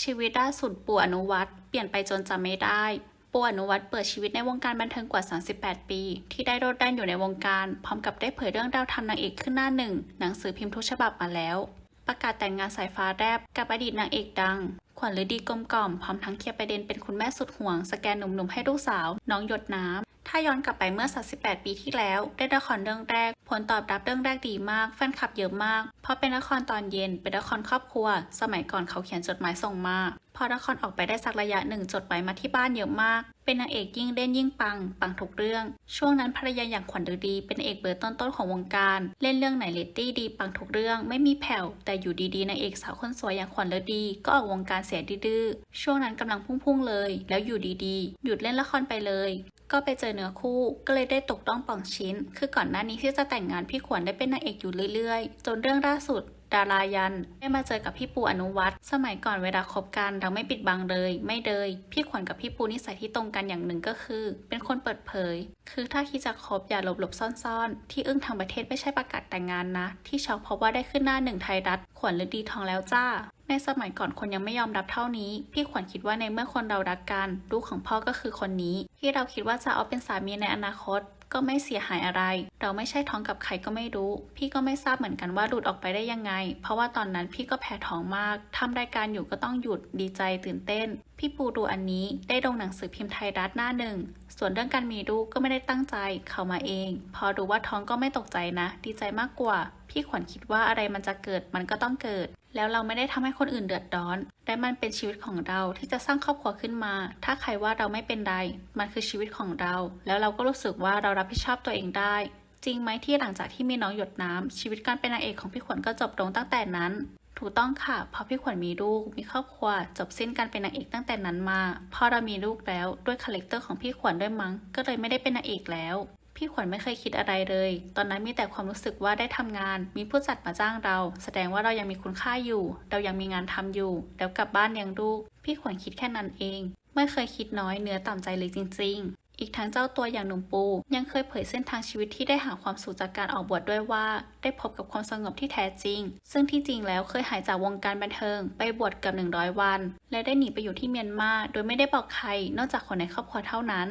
ชีวิตล่าสุดปู่อนุวัตรเปลี่ยนไปจนจำไม่ได้ปู่อนุวัตรเปิดชีวิตในวงการบันเทิงกว่า 38 ปี ที่ได้โดดเด่นอยู่ในวงการ พร้อมกับได้เผยเรื่องราวทำนางเอกขึ้นหน้าหนึ่ง หนังสือพิมพ์ทุกฉบับมาแล้ว ประกาศแต่งงานสายฟ้าแรบกับอดีตนางเอกดัง ขวัญฤดีกลมกล่อม พร้อมทั้งเคลียร์ประเด็นเป็นคุณแม่สุดห่วง สแกนหนุ่มๆให้ลูกสาว น้องหยดน้ำ ถ้าย้อนกลับไปเมื่อ 38 ปีที่แล้วได้ละครเรื่องแรก ผลตอบรับเรื่องแรกดีมาก แฟนคลับเยอะมาก เพราะเป็นละครตอนเย็น เป็นละครครอบครัว สมัยก่อนเขาเขียนจดหมายส่งมา พอละครออกไปได้สักระยะหนึ่งจดหมายมาที่บ้านเยอะมาก เป็นนางเอกยิ่งเล่นยิ่งปัง ปังทุกเรื่อง ช่วงนั้นภรรยาอย่างขวัญฤดี เป็นเอกเบอร์ต้นๆของวงการ เล่นเรื่องไหนเลตตี้ดี ปังทุกเรื่อง ไม่มีแผ่ว แต่อยู่ดีๆนางเอกสาวคนสวยอย่างขวัญฤดี ก็ออกวงการเสียดื้อช่วงนั้นกำลังพุ่งๆเลย แล้วอยู่ดีๆ หยุดเล่นละครไปเลย ก็ไปเจอเนื้อคู่ก็เลยได้ตกต้องป่องชิ้น คือก่อนหน้านี้ที่จะแต่งงานพี่ขวัญได้เป็นนางเอกอยู่เรื่อยๆ จนเรื่องล่าสุด ดารายัน ได้มาเจอกับพี่ปูอนุวัตรสมัยก่อนเวลาคบกันเราไม่ปิดบังเลย ไม่เลย พี่ขวัญกับพี่ปูนิสัยที่ตรงกันอย่างหนึ่งก็คือ เป็นคนเปิดเผย คือถ้าคิดจะคบอย่าหลบหลบซ่อนๆ ที่อึ้งทางประเทศไม่ใช่ประกาศแต่งงานนะ ที่ช็อกเพราะว่าได้ขึ้นหน้าหนึ่งไทยรัฐขวัญฤดีทองแล้วจ้าในสมัยก่อนคนยังไม่ยอมรับเท่านี้ พี่ขวัญคิดว่าในเมื่อคนเรารักกัน ลูกของพ่อก็คือคนนี้ ที่เราคิดว่าจะเอาเป็นสามีในอนาคต ก็ไม่เสียหายอะไร เราไม่ใช่ท้องกับใครก็ไม่รู้ พี่ก็ไม่ทราบเหมือนกันว่าหลุดออกไปได้ยังไง เพราะว่าตอนนั้นพี่ก็แพ้ท้องมากทำรายการอยู่ก็ต้องหยุดดีใจตื่นเต้น พี่ปูดูอันนี้ได้ลงหนังสือพิมพ์ไทยรัฐหน้าหนึ่ง ส่วนเรื่องการมีลูกก็ไม่ได้ตั้งใจเข้ามาเอง พอรู้ว่าท้องก็ไม่ตกใจนะ ดีใจมากกว่า พี่ขวัญคิดว่าอะไรมันจะเกิดมันก็ต้องเกิด แล้วเราไม่ได้ทำให้คนอื่นเดือดร้อน และมันเป็นชีวิตของเราที่จะสร้างครอบครัวขึ้นมา ถ้าใครว่าเราไม่เป็นไร มันคือชีวิตของเรา แล้วเราก็รู้สึกว่าเรารับผิดชอบตัวเองได้ จริงไหมที่หลังจากที่มีน้องหยดน้ำชีวิตการเป็นนางเอกของพี่ขวัญก็จบลงตั้งแต่นั้น ถูกต้องค่ะเพราะพี่ขวัญมีลูกมีครอบครัว จบสิ้นการเป็นนางเอกตั้งแต่นั้นมา พอเรามีลูกแล้วด้วยคาแรคเตอร์ของพี่ขวัญด้วยมั้ง ก็เลยไม่ได้เป็นนางเอกแล้ว พี่ขวัญไม่เคยคิดอะไรเลย ตอนนั้นมีแต่ความรู้สึกว่าได้ทำงาน มีผู้จัดมาจ้างเรา แสดงว่าเรายังมีคุณค่าอยู่ เรายังมีงานทำอยู่ แล้วกลับบ้านเลี้ยงลูก พี่ขวัญคิดแค่นั้นเอง ไม่เคยคิดน้อยเนื้อต่ำใจเลยจริง ๆ อีกทั้งเจ้าตัวอย่างหนุ่มปู ยังเคยเผยเส้นทางชีวิตที่ได้หาความสุขจากการออกบวชด้วยว่า ได้พบกับความสงบที่แท้จริง ซึ่งที่จริงแล้วเคยหายจากวงการบันเทิง ไปบวชกับ 100 วัน และได้หนีไปอยู่ที่เมียนมาโดยไม่ได้บอกใคร นอกจากคนในครอบครัวเท่านั้น